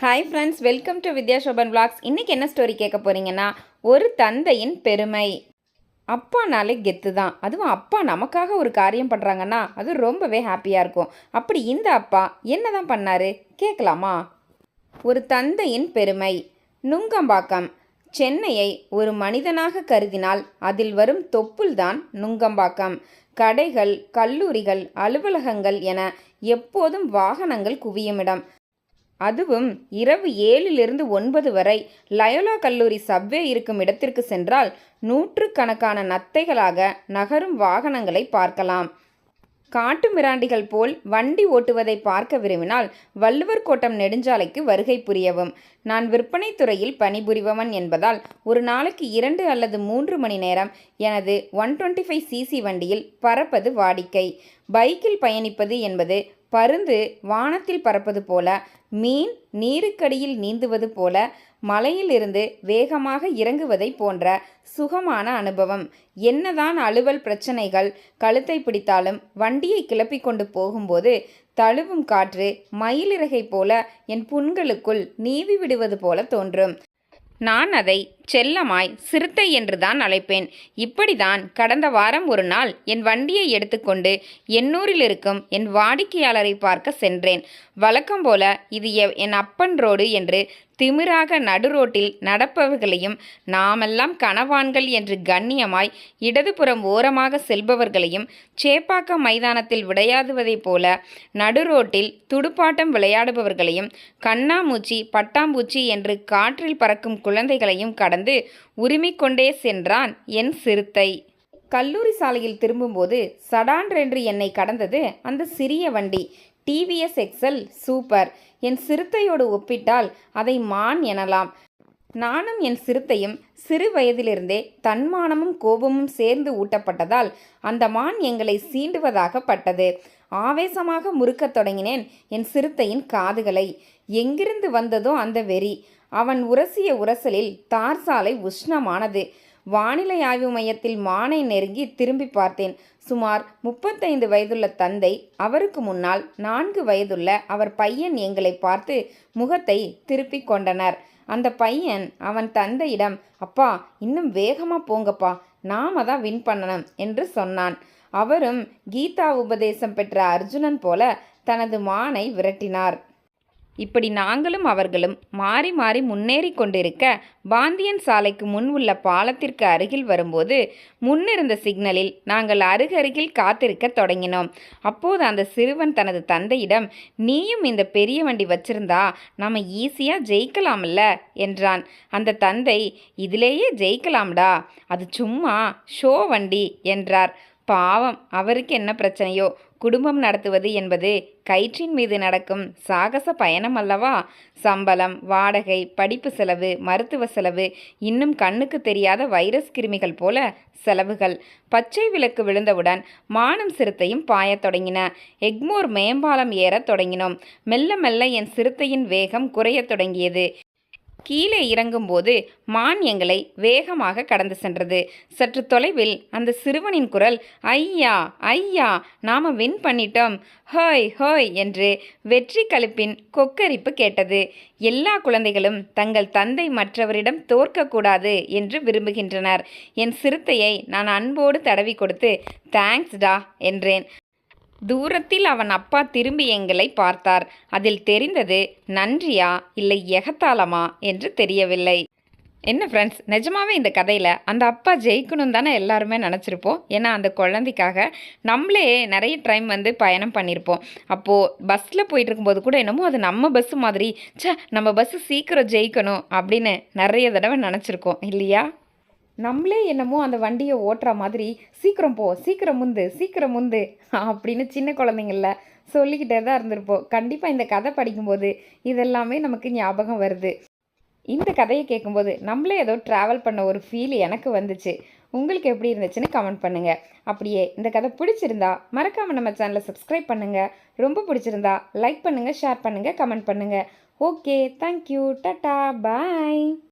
Hi friends welcome to Vidya Shoban vlogs. இன்றைக்கி என்ன story கேட்க போகிறீங்கன்னா ஒரு தந்தையின் பெருமை. அப்பானாலே கெத்து தான். அதுவும் அப்பா நமக்காக ஒரு காரியம் பண்ணுறாங்கன்னா அது ரொம்பவே ஹாப்பியாக இருக்கும். அப்படி இந்த அப்பா என்ன தான் பண்ணாரு? கேட்கலாமா? ஒரு தந்தையின் பெருமை. நுங்கம்பாக்கம். சென்னையை ஒரு மனிதனாக கருதினால் அதில் வரும் தொப்புள்தான் நுங்கம்பாக்கம். கடைகள் கல்லூரிகள் அலுவலகங்கள் என எப்போதும் வாகனங்கள் குவியுமிடம் அதுவும் இரவு ஏழிலிருந்து ஒன்பது வரை லயோலா கல்லூரி சப்வே இருக்கும் இடத்திற்கு சென்றால் நூற்றுக்கணக்கான நத்தைகளாக நகரும் வாகனங்களை பார்க்கலாம். காட்டு மிராண்டிகள் போல் வண்டி ஓட்டுவதை பார்க்க விரும்பினால் வள்ளுவர் கோட்டம் நெடுஞ்சாலைக்கு வருகை புரியவும். நான் விற்பனை துறையில் பணிபுரிபவன் என்பதால் ஒரு நாளைக்கு இரண்டு அல்லது மூன்று மணி நேரம் எனது ஒன் டுவெண்ட்டி ஃபைவ் சிசி வண்டியில் பறப்பது வாடிக்கை. பைக்கில் பயணிப்பது என்பது பருந்து வானத்தில் பறப்பது போல மீன் நீருக்கடியில் நீந்துவது போல மலையிலிருந்து வேகமாக இறங்குவதை போன்ற சுகமான அனுபவம். என்னதான் அலுவல் பிரச்சனைகள் கழுத்தை பிடித்தாலும் வண்டியை கிளப்பி கொண்டு போகும்போது தழுவும் காற்று மயிலிறகை போல என் புண்களுக்குள் நீவி விடுவது போல தோன்றும். நான் அதை செல்லமாய் சிறுத்தை என்று தான் அழைப்பேன். இப்படிதான் கடந்த வாரம் ஒரு நாள் என் வண்டியை எடுத்துக்கொண்டு எண்ணூரில் இருக்கும் என் வாடிக்கையாளரை பார்க்க சென்றேன். வழக்கம் போல இது என் அப்பன் ரோடு என்று திமிராக நடுரோட்டில் நடப்பவர்களையும் நாமெல்லாம் கனவான்கள் என்று கண்ணியமாய் இடதுபுறம் ஓரமாக செல்பவர்களையும் சேப்பாக்கம் மைதானத்தில் விளையாடுவதைப் போல நடுரோட்டில் துடுப்பாட்டம் விளையாடுபவர்களையும் கண்ணாமூச்சி பட்டாம்பூச்சி என்று காற்றில் பறக்கும் குழந்தைகளையும் கடந்து உரிமிக்கொண்டே சென்றான் என் சிறுத்தை. கல்லூரி சாலையில் திரும்பும்போது சடான்றென்று என்னை கடந்தது அந்த சிறிய வண்டி. TVS XL super. என் சிறுத்தையோடு ஒப்பிட்டால் அதை மான் எனலாம். நானும் என் சிறுத்தையும் சிறு வயதிலிருந்தே தன்மானமும் கோபமும் சேர்ந்து ஊட்டப்பட்டதால் அந்த மான் எங்களை சீண்டுவதாக பட்டது. ஆவேசமாக முறுக்கத் தொடங்கினேன் என் சிறுத்தையின் காதுகளை. எங்கிருந்து வந்ததோ அந்த வெறி. அவன் உரசிய உரசலில் தார் சாலை உஷ்ணமானது. வானிலை ஆய்வு மையத்தில் மானை நெருங்கி திரும்பி பார்த்தேன். சுமார் முப்பத்தைந்து வயதுள்ள தந்தை அவருக்கு முன்னால் நான்கு வயதுள்ள அவர் பையன் எங்களை பார்த்து முகத்தை திருப்பிக் கொண்டனர். அந்த பையன் அவன் தந்தையிடம் அப்பா இன்னும் வேகமாக போங்கப்பா நாம தான் வின் பண்ணணும் என்று சொன்னான். அவரும் கீதா உபதேசம் பெற்ற அர்ஜுனன் போல தனது மானை விரட்டினார். இப்படி நாங்களும் அவர்களும் மாறி மாறி முன்னேறி கொண்டிருக்க பாந்தியன் சாலைக்கு முன் உள்ள பாலத்திற்கு அருகில் வரும்போது முன்னிருந்த சிக்னலில் நாங்கள் அருகருகில் காத்திருக்க தொடங்கினோம். அப்போது அந்த சிறுவன் தனது தந்தையிடம் நீயும் இந்த பெரிய வண்டி வச்சிருந்தா நம்ம ஈஸியாக ஜெயிக்கலாம்ல? என்றான். அந்த தந்தை இதிலேயே ஜெயிக்கலாம்டா. அது சும்மா ஷோ வண்டி என்றார். பாவம் அவருக்கு என்ன பிரச்சனையோ? குடும்பம் நடத்துவது என்பது கயிற்றின் மீது நடக்கும் சாகச பயணம் அல்லவா? சம்பளம் வாடகை படிப்பு செலவு மருத்துவ செலவு இன்னும் கண்ணுக்கு தெரியாத வைரஸ் கிருமிகள் போல செலவுகள். பச்சை விளக்கு விழுந்தவுடன் மானம் சிறுத்தையும் பாயத் தொடங்கின. எக்மோர் மேம்பாலம் ஏறத் தொடங்கினோம். மெல்ல மெல்ல என் சிறுத்தையின் வேகம் குறையத் தொடங்கியது. கீழே இறங்கும்போது மான் எங்களை வேகமாக கடந்து சென்றது. சற்று தொலைவில் அந்த சிறுவனின் குரல் ஐயா ஐயா நாம வின் பண்ணிட்டோம். ஹோய் ஹோய் என்று வெற்றி கழுப்பின் கொக்கரிப்பு கேட்டது. எல்லா குழந்தைகளும் தங்கள் தந்தை மற்றவரிடம் தோற்கக்கூடாது என்று விரும்புகின்றனர். என் சிறுத்தையை நான் அன்போடு தடவி கொடுத்து தேங்க்ஸ்டா என்றேன். தூரத்தில் அவன் அப்பா திரும்பி எங்களை பார்த்தார். அதில் தெரிந்தது நன்றியா இல்லை எகத்தாளமா என்று தெரியவில்லை. என்ன ஃப்ரெண்ட்ஸ் நிஜமாவே இந்த கதையில் அந்த அப்பா ஜெயிக்கணும் தானே எல்லாருமே நினச்சிருப்போம். ஏன்னா அந்த குழந்தைக்காக நம்மளே நிறைய டைம் வந்து பயணம் பண்ணியிருப்போம் அப்போது பஸ்ஸில் போயிட்டு இருக்கும்போது கூட என்னமோ அது நம்ம பஸ்ஸு மாதிரி ச்சே நம்ம பஸ்ஸு சீக்கிரம் ஜெயிக்கணும் அப்படின்னு நிறைய தடவை நினச்சிருக்கோம். இல்லையா? நம்மளே என்னமோ அந்த வண்டியை ஓட்டுற மாதிரி சீக்கிரம் போ சீக்கிரம் முந்து சீக்கிரம் முந்து அப்படின்னு சின்ன குழந்தைங்கள சொல்லிக்கிட்டே தான் இருந்திருப்போம். கண்டிப்பாக இந்த கதை படிக்கும்போது இதெல்லாமே நமக்கு ஞாபகம் வருது. இந்த கதையை கேட்கும்போது நம்மளே ஏதோ ட்ராவல் பண்ண ஒரு ஃபீல் எனக்கு வந்துச்சு. உங்களுக்கு எப்படி இருந்துச்சுன்னு கமெண்ட் பண்ணுங்கள் அப்படியே இந்த கதை பிடிச்சிருந்தா மறக்காமல் நம்ம சேனலை சப்ஸ்கிரைப் பண்ணுங்கள் ரொம்ப பிடிச்சிருந்தா லைக் பண்ணுங்கள் ஷேர் பண்ணுங்கள் கமெண்ட் பண்ணுங்கள் ஓகே தேங்க்யூ டட்டா பாய்